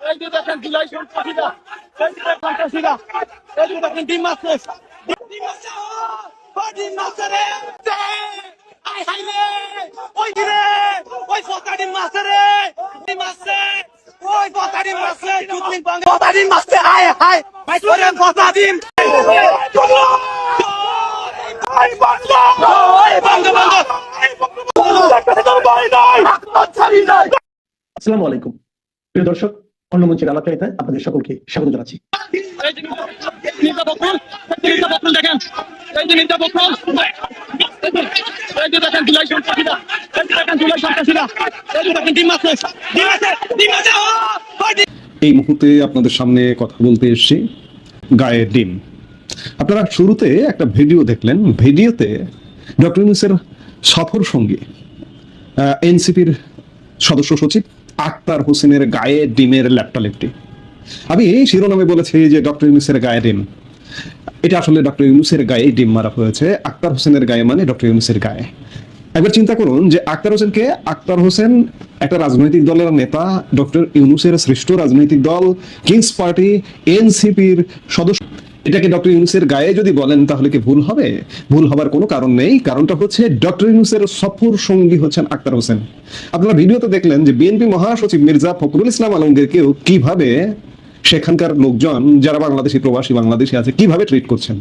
এই যে দেখেন জুলাই সন্ত্রাসীরা এই যে সন্ত্রাসীরা এই যে দেখেন ডিম মারছে ডিম ও ডিম মারছে রে। আই হাই রে। ওই রে ওই ফটা ডিম মারছে রে। ডিম মারছে ওই ফটা ডিম মারছে দুদিন বাংলা ফটা ডিম মারছে হাই হাই ওরে ফটা ডিম। এই বাংলা এই বাংলা বাংলা এই বাংলা একটা তোর বাড়ি নাই। আসসালামু আলাইকুম। প্রিয় দর্শক অন্য মঞ্চের আলাপচারিতে আপনাদের সকলকে স্বাগত জানাচ্ছি। এই মুহূর্তে আপনাদের সামনে কথা বলতে এসেছি গায়ে ডিম। আপনারা শুরুতে একটা ভিডিও দেখলেন ভিডিওতে ডক্টর ইউনুসের সফর সঙ্গী এনসিপির সদস্য সচিব আক্তার হোসেনের গায়ে ডিমের ল্যাপটালেপটি আমি এই শিরোনামে বলেছি যে ডক্টর ইউনুসের গায়ে ডিম। এটা আসলে ডক্টর ইউনুসের গায়ে ডিম মারা হয়েছে, আক্তার হোসেনের গায়ে মানে ডক্টর ইউনুসের গায়ে। একবার চিন্তা করুন যে আক্তার হোসেনকে, আক্তার হোসেন একটা রাজনৈতিক দলের নেতা, ডক্টর ইউনুসের শ্রেষ্ঠ রাজনৈতিক দল, কিংস পার্টি, এনসিপির সদস্য এটাকে ডক্টর ইউনুসের গায়ে যদি বলেন তাহলে কি ভুল হবে? ভুল হবার কোনো কারণ নেই। কারণটা হচ্ছে ডক্টর ইউনুসের সফর সঙ্গী হচ্ছেন আক্তার হোসেন। আপনারা ভিডিওতে দেখলেন যে বিএনপি মহাসচিব মির্জা ফখরুল ইসলাম আলমগীরকেও কীভাবে সেখানকার লোকজন, যারা বাংলাদেশি প্রবাসী, বাংলাদেশি আছে, কীভাবে ট্রিট করছেন?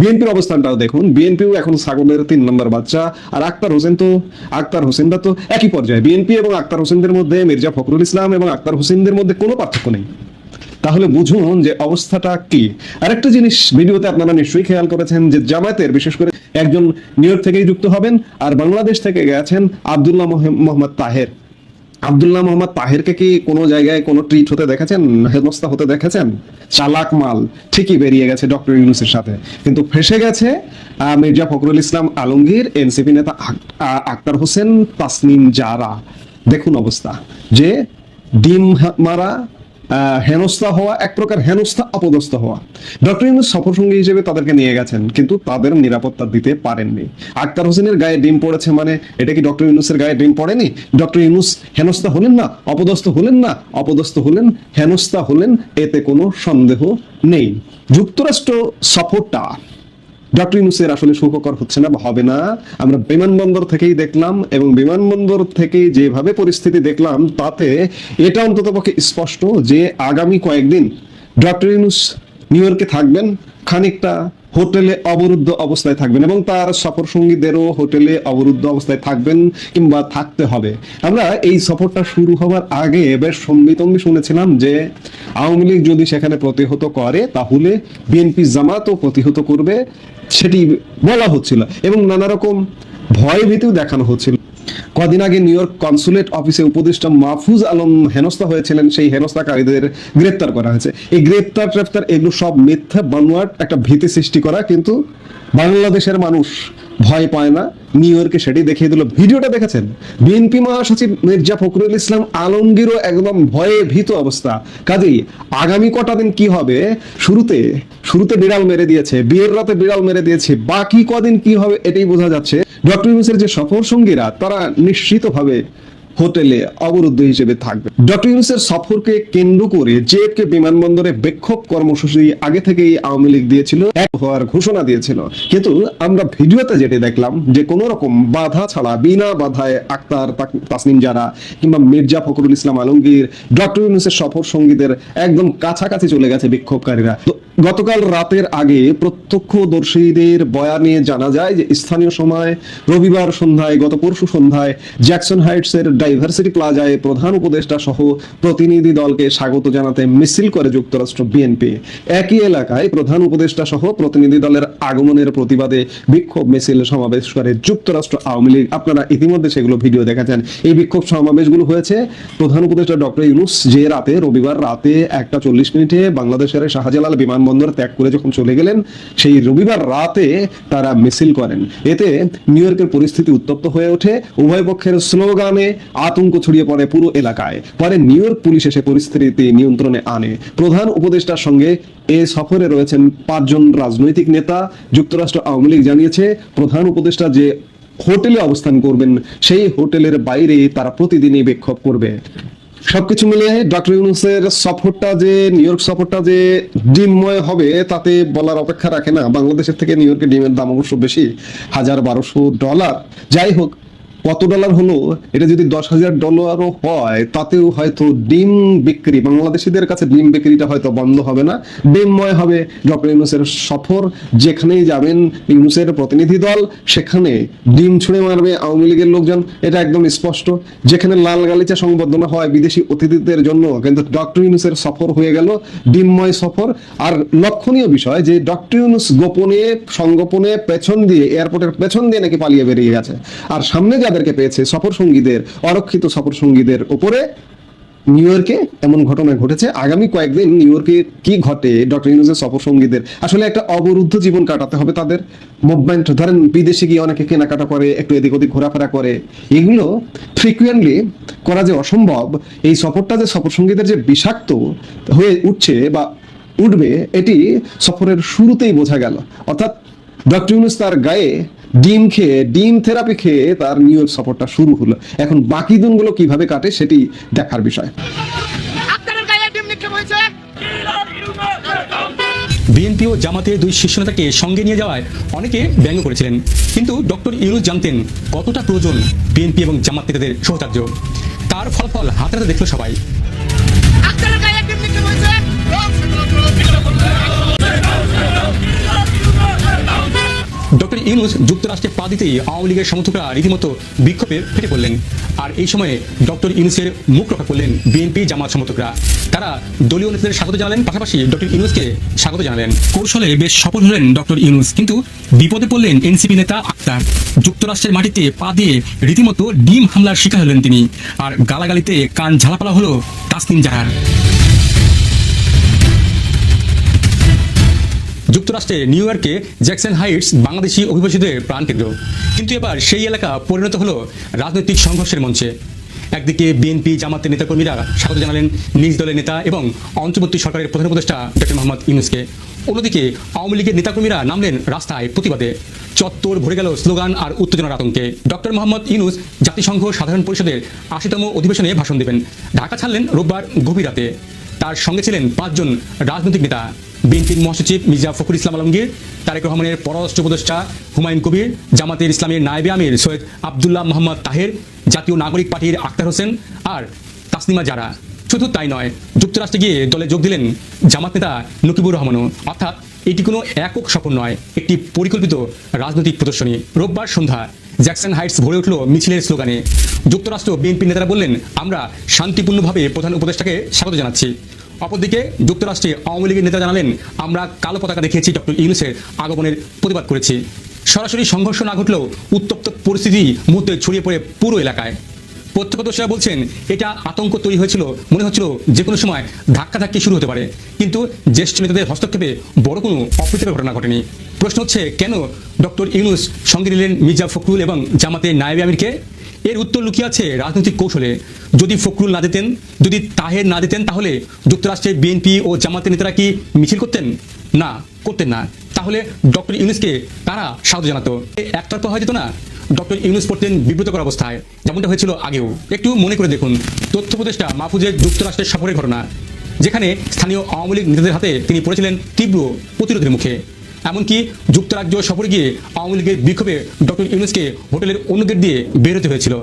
বিএনপির অবস্থানটাও দেখুন। বিএনপিও এখন ছাগলের তিন নম্বর বাচ্চা। আর আক্তার হোসেন তো, আক্তার হোসেনরা তো একই পর্যায়ে। বিএনপি এবং আক্তার হোসেনদের মধ্যে মির্জা ফখরুল ইসলাম এবং আক্তার হোসেনদের মধ্যে কোনো পার্থক্য নেই। তাহলে বুঝুন যে অবস্থাটা কি। আরেকটা জিনিস ভিডিওতে আপনারা নিশ্চয়ই খেয়াল করেছেন যে জামায়াতের বিশেষ করে একজন নিউ ইয়র্ক থেকেই যুক্ত হবেন আর বাংলাদেশ থেকে গেছেন আব্দুল্লাহ মোহে- মোহাম্মদ তাহের। আবদুল্লাহ মোহাম্মদ তাহেরকে কি কোনো জায়গায় কোনো ট্রিট হতে দেখেছেন? হেনস্থা হতে দেখেছেন? চালাক মাল। ঠিকই বেরিয়ে গেছে ডক্টর ইউনুসের সাথে। কিন্তু ফেসে গেছে মির্জা ফখরুল ইসলাম আলমগীর, এনসিপি নেতা আক্তার হোসেন তাসনিম জারা। দেখুন অবস্থা। যে ডিম মারা হেনস্থা হওয়া, এক প্রকার হেনস্থা, অপদস্থ হওয়া। ডক্টর ইউনুস সফর সঙ্গী হিসেবে তাদেরকে নিয়ে গেছেন, কিন্তু তাদের নিরাপত্তা দিতে পারেননি। আক্তার হোসেনের গায়ে ডিম পড়েছে মানে এটা কি ডক্টর ইউনুসের গায়ে ডিম পড়েনি? ডক্টর ইউনুস হেনস্থা হলেন না, অপদস্থ হলেন না, অপদস্থ হলেন, হেনস্থা হলেন, এতে কোনো সন্দেহ নেই। যুক্তরাষ্ট্র সফরটা ডক্টর ইউনুসের আসলে সুখকর হচ্ছে না বা হবে না। আমরা বিমানবন্দর থেকেই দেখলাম এবং বিমানবন্দর থেকে যেভাবে পরিস্থিতি দেখলাম, তাতে এটা অন্তত পক্ষে স্পষ্ট যে আগামী কয়েকদিন ডক্টর ইউনুস নিউ ইয়র্কে থাকবেন, খানিকটা হোটেলে অবরুদ্ধ অবস্থায় থাকবেন এবং তার সফর সঙ্গীদেরও হোটেলে অবরুদ্ধ অবস্থায় থাকবেন কিংবা থাকতে হবে। আমরা এই সফরটা শুরু হওয়ার আগে বেশ সম্বিতম্বি শুনেছিলাম যে আওয়ামী লীগ যদি সেখানে প্রতিহত করে, তাহলে বিএনপি জামাতও প্রতিহত করবে। সেটি বলা হচ্ছিল এবং নানা রকম ভয় ভীতিও দেখানো হচ্ছিল। কদিন আগে নিউ ইয়র্ক কনসুলেট অফিসে উপদেষ্টা মাহফুজ আলম হেনস্থা হয়েছিলেন, সেই হেনস্থাকারীদের গ্রেপ্তার করা হয়েছে। এই গ্রেপ্তার, ট্রেপ্তার এগুলো সব মিথ্যা, বানোয়াট একটা ভীতি সৃষ্টি করা, কিন্তু বাংলাদেশের মানুষ ভয় পায় না। নিউ ইয়র্কে সেটি দেখিয়ে দিল। ভিডিওটা দেখেছেন? বিএনপি মহাসচিব মির্জা ফখরুল ইসলাম আলমগীরও একদম ভয়ে ভীত অবস্থা। কাজেই আগামী কটা দিন কি হবে? শুরুতে শুরুতে বিড়াল মেরে দিয়েছে। বিয়ের রাতে বিড়াল মেরে দিয়েছে। বাকি কদিন কি হবে এটাই বোঝা যাচ্ছে। ডক্টর ইউনুসের যে সফর সঙ্গীরা, তারা নিশ্চিতভাবে হোটেলে অবরুদ্ধ হিসেবে থাকবে। ডক্টর ইউনুসের সফরকে কেন্দ্র করে জেএফকে বিমানবন্দরে বিক্ষোভ কর্মসূচি আগে থেকেই আওয়ামী লীগ দিয়েছিল, এক হওয়ার ঘোষণা দিয়েছিল। কিন্তু আমরা ভিডিওতে যেটি দেখলাম যে কোনো রকম বাধা ছাড়া, বিনা বাধায় আক্তার তাসনিম জারা কিংবা মির্জা ফখরুল ইসলাম আলমগীর, ডক্টর ইউনুসের সফর সঙ্গীদের একদম কাছাকাছি চলে গেছে বিক্ষোভকারীরা। গতকাল রাতের আগে প্রত্যক্ষদর্শীদের বয়ানে জানা যায় যে স্থানীয় সময় রবিবার সন্ধ্যায়, গত পরশু সন্ধ্যায় জ্যাকসন হাইটসের ডাইভার্সিটি প্লাজায় প্রধান উপদেষ্টা সহ প্রতিনিধি দলকে স্বাগত জানাতে মিছিল করে যুক্তরাষ্ট্র বিএনপি। একই এলাকায় প্রধান উপদেষ্টা সহ প্রতিনিধি দলের আগমনের প্রতিবাদে বিক্ষোভ মিছিল সমাবেশ করে যুক্তরাষ্ট্র আওয়ামী লীগ। আপনারা ইতিমধ্যে সেগুলো ভিডিও দেখেছেন। এই বিক্ষোভ সমাবেশগুলো হয়েছে। প্রধান উপদেষ্টা ডক্টর ইউনুস যে রাতে, রবিবার রাতে একটা চল্লিশ মিনিটে বাংলাদেশের শাহজালাল বিমানবন্দর ত্যাগ করে যখন চলে গেলেন, সেই রবিবার রাতে তারা মিছিল করেন। এতে নিউ ইয়র্কের পরিস্থিতি উত্তপ্ত হয়ে ওঠে। উভয় পক্ষের স্লোগানে আতঙ্ক ছড়িয়ে পড়ে পুরো এলাকায়। পরে নিউ ইয়র্ক পুলিশ এসে পরিস্থিতি নিয়ন্ত্রণে আনে। প্রধান উপদেষ্টার সঙ্গে এ সফরে রয়েছেন পাঁচজন রাজনৈতিক নেতা। যুক্তরাষ্ট্র আওয়ামী লীগ জানিয়েছে, প্রধান উপদেষ্টা যে হোটেলে অবস্থান করবেন, সেই হোটেলের বাইরে তারা প্রতিদিনই বিক্ষোভ করবে। সবকিছু মিলে ডক্টর ইউনুসের সফরটা যে, নিউ ইয়র্ক সফরটা যে ডিমময় হবে, তাতে বলার অপেক্ষা রাখে না। বাংলাদেশের থেকে নিউ ইয়র্কের ডিমের দাম অবশ্য বেশি, হাজার বারোশো ডলার। যাই হোক কত ডলার হলো? এটা যদি দশ হাজার ডলারও হয়, তাতেও হয়তো ডিম বিক্রি, বাংলাদেশিদের কাছে ডিম বিক্রিটা হয়তো বন্ধ হবে না। ডিমময় হবে ডক্টর ইউনুসের সফর, যেখানেই যাবেন ইউনুসের প্রতিনিধি দল, সেখানে ডিম ছুঁড়ে মারবে আওয়ামী লীগের লোকজন, এটা একদম স্পষ্ট। যেখানে লাল গালিচা সংবর্ধনা হয় বিদেশি অতিথিদের জন্য, কিন্তু ডক্টর ইউনুসের সফর হয়ে গেল ডিমময় সফর। আর লক্ষণীয় বিষয় যে ডক্টর ইউনুস গোপনে, সংগোপনে পেছন দিয়ে, এয়ারপোর্টের পেছন দিয়ে নাকি পালিয়ে বেরিয়ে গেছে। আর সামনে যাদেরকে পেয়েছে সফর সঙ্গীদের, অরক্ষিত সফর সঙ্গীদের উপরে। নিউ ইয়র্কে এমন ঘটনা ঘটেছে। আগামী কয়েকদিন নিউ ইয়র্কে কি ঘটে? ডক্টর ইউনুসের সফর সঙ্গীদের। আসলে একটা অবরুদ্ধ জীবন কাটাতে হবে তাদের। মুভমেন্ট, ধরেন বিদেশে গিয়ে অনেকে কেনাকাটা করে, একটু এদিক ওদিক ঘোরাফেরা করে। এগুলো ফ্রিকুয়েন্টলি করা যে অসম্ভব, এই সফরটা যে সফর সঙ্গীদের যে বিষাক্ত হয়ে উঠছে বা উঠবে, এটি সফরের শুরুতেই বোঝা গেল। অর্থাৎ ডক্টর ইউনুস তার গায়ে ডিম খেয়ে ডিম থেরাপি খেয়ে তার নিউ ইয়র্ক সফরটা শুরু হলো। এখন বাকি দিনগুলো কীভাবে কাটে সেটি দেখার বিষয়। আপনাদের গায়ে ডিম নিক্ষেপ হয়েছে? বিএনপি ও জামাতের দুই শীর্ষ নেতাকে সঙ্গে নিয়ে যাওয়ায় অনেকে ব্যঙ্গ করেছিলেন। কিন্তু ডক্টর ইউনুস জানতেন কতটা প্রয়োজন বিএনপি এবং জামাত নেতাদের সহচার্য তার ফলাফল হাতে হাতে দেখল সবাই। ইউনুস যুক্তরাষ্ট্রে পা দিতেই আওয়ামী লীগের সমর্থকরা রীতিমতো বিক্ষোভে ফেটে পড়লেন। আর এই সময়ে ডক্টর ইউনুসের মুখ রক্ষা করলেন বিএনপি জামাত সমর্থকরা। তারা দলীয় নেতাদের স্বাগত জানালেন, পাশাপাশি ডক্টর ইউনুসকে স্বাগত জানালেন। কৌশলে বেশ সফল হলেন ডক্টর ইউনুস, কিন্তু বিপদে পড়লেন এনসিপি নেতা আক্তার। যুক্তরাষ্ট্রের মাটিতে পা দিয়ে রীতিমতো ডিম হামলার শিকার হলেন তিনি। আর গালাগালিতে কান ঝালাপালা হলো তাসনিম জাহার যুক্তরাষ্ট্রে নিউ ইয়র্কে জ্যাকসন হাইটস বাংলাদেশি অভিবাসীদের প্রাণকেন্দ্র কিন্তু এবার সেই এলাকা পরিণত হলো রাজনৈতিক সংঘর্ষের মঞ্চে। একদিকে বিএনপি জামাতের নেতাকর্মীরা স্বাগত জানালেন নিজ দলের নেতা এবং অন্তর্বর্তী সরকারের প্রধান উপদেষ্টা ডক্টর মোহাম্মদ ইউনুসকে। অন্যদিকে আওয়ামী লীগের নেতাকর্মীরা নামলেন রাস্তায় প্রতিবাদে। চত্বর ভরে গেল স্লোগান আর উত্তেজনার আতঙ্কে। ডক্টর মোহাম্মদ ইউনুস জাতিসংঘ সাধারণ পরিষদের আশিতম অধিবেশনে ভাষণ দেবেন। ঢাকা ছাড়লেন রোববার গভীর রাতে। তার সঙ্গে ছিলেন পাঁচজন রাজনৈতিক নেতা। বিএনপির মহাসচিব মির্জা ফখরুল ইসলাম আলমগীর, তারেক রহমানের পররাষ্ট্র উপদেষ্টা হুমায়ুন কবির, জামাতের ইসলামের নায়েবে আমির সৈয়দ আবদুল্লাহ মোহাম্মদ তাহের, জাতীয় নাগরিক পার্টির আক্তার হোসেন আর তাসনিমা জারা। শুধু তাই নয়, যুক্তরাষ্ট্রে গিয়ে দলে যোগ দিলেন জামাত নেতা নকিবুর রহমানও। অর্থাৎ এটি কোনো একক সফর নয়, একটি পরিকল্পিত রাজনৈতিক প্রদর্শনী। রোববার সন্ধ্যা জ্যাকসন হাইটস ভরে উঠল মিছিলের স্লোগানে। যুক্তরাষ্ট্র বিএনপি নেতারা বললেন, আমরা শান্তিপূর্ণভাবে প্রধান উপদেষ্টাকে স্বাগত জানাচ্ছি। অপরদিকে যুক্তরাষ্ট্রে আওয়ামী লীগের নেতা জানালেন, আমরা কালো পতাকা দেখিয়েছি, ডক্টর ইউনুসের আগমনের প্রতিবাদ করেছি। সরাসরি সংঘর্ষ না ঘটলেও উত্তপ্ত পরিস্থিতি মুহূর্তে ছড়িয়ে পড়ে পুরো এলাকায়। প্রত্যক্ষদর্শীরা বলছেন, এটা আতঙ্ক তৈরি হয়েছিল, মনে হচ্ছিল যে কোনো সময় ধাক্কাধাক্কি শুরু হতে পারে। কিন্তু জ্যেষ্ঠ নেতাদের হস্তক্ষেপে বড় কোনো অপ্রীতিকর ঘটনা ঘটেনি। প্রশ্ন হচ্ছে, কেন ডক্টর ইউনুস সঙ্গে নিলেন মির্জা ফখরুল এবং জামাতের নায়েবে আমিরকে? এর উত্তর লুকিয়ে আছে রাজনৈতিক কৌশলে। যদি ফখরুল না দিতেন, যদি তাহের না দিতেন, তাহলে যুক্তরাষ্ট্রের বিএনপি ও জামাতের নেতারা কি মিছিল করতেন? না করতেন না। তাহলে ডক্টর ইউনুসকে তারা স্বাগত জানাতো? একতরফা হয়ে যেত না? ডক্টর ইউনুস পড়তেন বিব্রতকর অবস্থায়। যেমনটা হয়েছিল আগেও। একটু মনে করে দেখুন। তথ্য উপদেষ্টা মাহফুজের যুক্তরাষ্ট্রের সফরের ঘটনা, যেখানে স্থানীয় আওয়ামী লীগ নেতাদের হাতে তিনি পড়েছিলেন তীব্র প্রতিরোধের মুখে। এমনকি যুক্তরাজ্য সফরে গিয়ে আওয়ামী লীগের বিক্ষোভে ডক্টর ইউনুসকে হোটেলের অন্য গেট দিয়ে বের হতে হয়েছিল।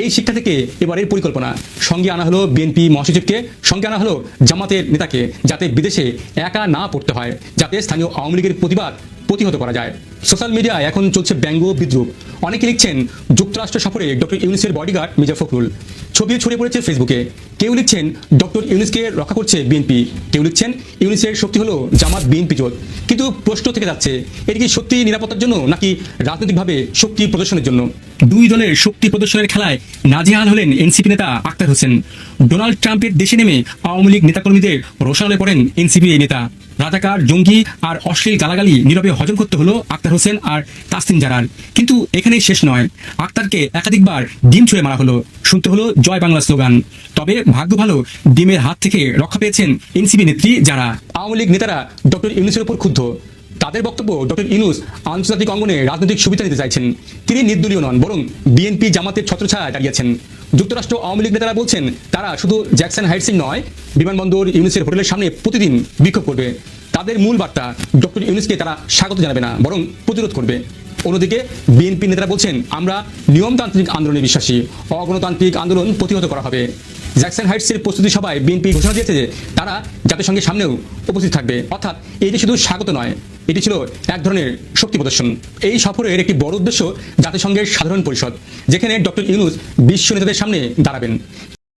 এই শিক্ষা থেকে এবারের পরিকল্পনা। সঙ্গে আনা হলো বিএনপি মহাসচিবকে, সঙ্গে আনা হলো জামাতের নেতাকে, যাতে বিদেশে একা না পড়তে হয়, যাতে স্থানীয় আওয়ামী লীগের প্রতিবাদ প্রতিহত করা যায়। সোশ্যাল মিডিয়ায় এখন চলছে ব্যঙ্গ বিদ্রুপ। অনেকে লিখছেন, যুক্তরাষ্ট্র সফরে ডক্টর ইউনিসের বডিগার্ড মির্জা ফখরুল। ছবি ছড়িয়ে পড়েছে ফেসবুকে। কেউ লিখছেন, ডক্টর ইউনিসকে রক্ষা করছে বিএনপি। কেউ লিখছেন, ইউনিসের শক্তি হলো জামাত বিএনপি জোট। কিন্তু প্রশ্ন থেকে যাচ্ছে, এটি কি সত্যি নিরাপত্তার জন্য নাকি রাজনৈতিকভাবে শক্তি প্রদর্শনের জন্য? দুই দলের শক্তি প্রদর্শনের খেলায় নাজেহাল হলেন এনসিপি নেতা আক্তার হোসেন। ডোনাল্ড ট্রাম্পের দেশে নেমে আওয়ামী লীগ নেতাকর্মীদের রোশানলে পড়েন এনসিপি এই নেতা। রাজাকার, জঙ্গি আর অশ্লীল গালাগালি নীরবে হজম করতে হলো আক্তার হোসেন আর তাসতিন জারার। কিন্তু এখানেই শেষ নয়। আক্তারকে একাধিকবার ডিম ছুঁড়ে মারা হলো। শুনতে হলো জয় বাংলা স্লোগান। তবে ভাগ্য ভালো, ডিমের হাত থেকে রক্ষা পেয়েছেন এনসিপি নেত্রী যারা। আওয়ামী লীগ নেতারা ডক্টর ইউনুসের উপর ক্ষুব্ধ। তাদের বক্তব্য ডক্টর ইউনুস আন্তর্জাতিক অঙ্গনে রাজনৈতিক সুবিধা নিতে চাইছেন। তিনি নির্দলীয় নন, বরং বিএনপি জামাতের ছত্রছায়া দাঁড়িয়েছেন। যুক্তরাষ্ট্র আওয়ামী লীগ নেতারা বলছেন, তারা শুধু জ্যাকসন হাইটসিং নয়, বিমানবন্দর ইউনিসের হোটেলের সামনে প্রতিদিন বিক্ষোভ করবে। তাদের মূল বার্তা ডক্টর ইউনিসকে তারা স্বাগত জানাবে না, বরং প্রতিরোধ করবে। অন্যদিকে, বিএনপি নেতারা বলছেন, আমরা নিয়মতান্ত্রিক আন্দোলনে বিশ্বাসী, অগণতান্ত্রিক আন্দোলন প্রতিহত করা হবে। জ্যাকসন হাইটসের প্রস্তুতি সভায় বিএনপি ঘোষণা দিয়েছে যে, তারা জাতিসংঘের সামনেও উপস্থিত থাকবে। অর্থাৎ এটি শুধু স্বাগত নয়, এটি ছিল এক ধরনের শক্তি প্রদর্শন। এই সফরের একটি বড় উদ্দেশ্য জাতিসংঘের সাধারণ পরিষদ, যেখানে ডক্টর ইউনুস বিশ্ব নেতাদের সামনে দাঁড়াবেন।